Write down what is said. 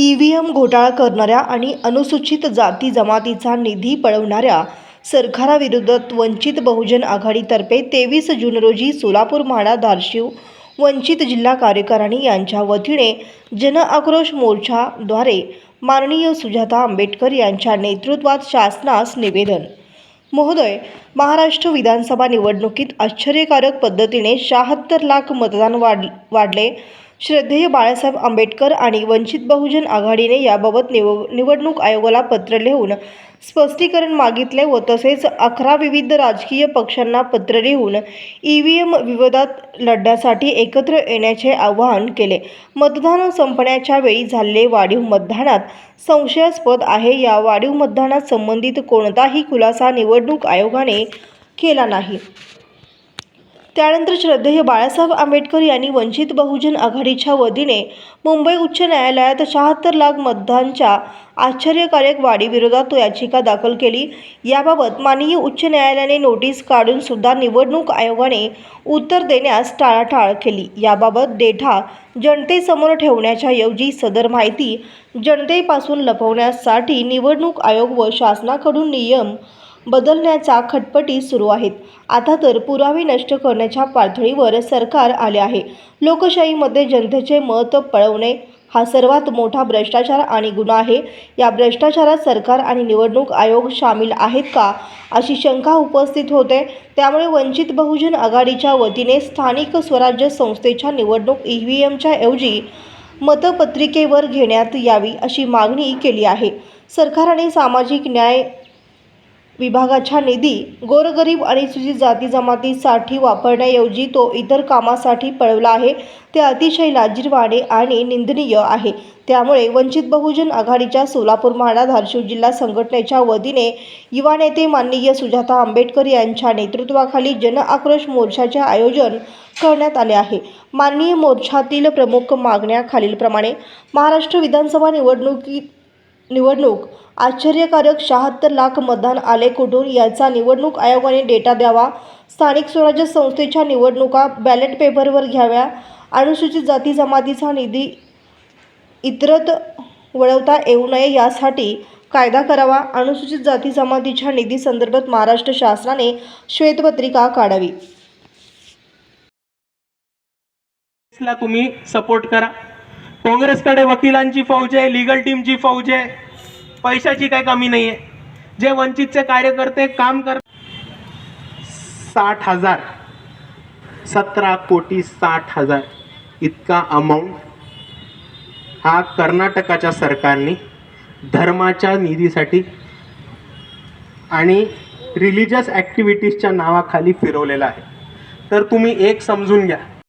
VM घोटाळा करणाऱ्या आणि अनुसूचित जाती जमातीचा निधी पळवणाऱ्या सरकाराविरुद्ध वंचित बहुजन आघाडीतर्फे तेवीस जून रोजी सोलापूर म्हाडा धारशिव वंचित जिल्हा कार्यकारिणी यांच्या वतीने जनआक्रोश मोर्चाद्वारे माननीय सुजाता आंबेडकर यांच्या नेतृत्वात शासनास निवेदन. महोदय महाराष्ट्र विधानसभा निवडणुकीत आश्चर्यकारक पद्धतीने शहात्तर लाख मतदान वाढ वाढले. श्रद्धेय बाळासाहेब आंबेडकर आणि वंचित बहुजन आघाडीने याबाबत निव निवडणूक आयोगाला पत्र लिहून स्पष्टीकरण मागितले व तसेच अकरा विविध राजकीय पक्षांना पत्र लिहून ई व्ही एम विवादात लढण्यासाठी एकत्र येण्याचे आवाहन केले. मतदान संपण्याच्या वेळी झालेले वाढीव मतदानात संशयास्पद आहे. या वाढीव मतदानात संबंधित कोणताही खुलासा निवडणूक आयोगाने केला नाही. त्यानंतर श्रद्धेय बाळासाहेब आंबेडकर यांनी वंचित बहुजन आघाडीच्या वतीने मुंबई उच्च न्यायालयात शहात्तर लाख मतदानच्या आश्चर्यकारक वाढीविरोधात याचिका दाखल केली. याबाबत माननीय उच्च न्यायालयाने नोटीस काढून सुद्धा निवडणूक आयोगाने उत्तर देण्यास टाळाटाळ केली. याबाबत डेटा जनतेसमोर ठेवण्याच्या ऐवजी सदर माहिती जनतेपासून लपवण्यासाठी निवडणूक आयोग व शासनाकडून नियम बदलण्याचा खटपटी सुरू आहेत. आता तर पुरावे नष्ट करण्याच्या पातळीवर सरकार आले आहे. लोकशाहीमध्ये जनतेचे मत पळवणे हा सर्वात मोठा भ्रष्टाचार आणि गुन्हा आहे. या भ्रष्टाचारात सरकार आणि निवडणूक आयोग सामील आहेत का अशी शंका उपस्थित होते. त्यामुळे वंचित बहुजन आघाडीच्या वतीने स्थानिक स्वराज्य संस्थेच्या निवडणूक ई व्ही एमच्या ऐवजी मतपत्रिकेवर घेण्यात यावी अशी मागणी केली आहे. सरकारने सामाजिक न्याय विभागाचा निधी गोरगरीब आणि अनुसूचित जाती जमातीसाठी वापरण्याऐवजी तो इतर कामासाठी पळवला आहे. ते अतिशय लाजीरवाणे आणि निंदनीय आहे. त्यामुळे वंचित बहुजन आघाडीच्या सोलापूर म्हाडा धारशिव जिल्हा संघटनेच्या वतीने युवा नेते माननीय सुजाता आंबेडकर यांच्या नेतृत्वाखाली जनआक्रोश मोर्चाचे आयोजन करण्यात आले आहे. माननीय मोर्चातील प्रमुख मागण्या खालीलप्रमाणे. महाराष्ट्र विधानसभा निवडणुकीत निवडणूक. आश्चर्यकारक शहात्तर लाख मतदान आले कुठून? याचा निवडणूक आयोगाने डेटा द्यावा. स्थानिक स्वराज्य संस्थेच्या निवडणुका बॅलेट पेपरवर घ्याव्या. अनुसूचित जाती जमातीचा निधी इतरत वळवता येऊ नये यासाठी कायदा करावा. अनुसूचित जाती जमातीच्या निधी संदर्भात महाराष्ट्र शासनाने श्वेतपत्रिका काढावी. तुम्ही सपोर्ट करा. काँग्रेसकडे वकिलांची फौज आहे लिगल टीमची फौज आहे. पैशाची काही कमी नाही आहे जे वंचितचे कार्यकर्ते काम कर साठ हजार. सतरा कोटी साठ हजार. इतका अमाऊंट हा कर्नाटकाच्या सरकारने धर्माच्या निधीसाठी आणि रिलिजियस ॲक्टिव्हिटीजच्या नावाखाली फिरवलेला आहे. तर तुम्ही एक समजून घ्या.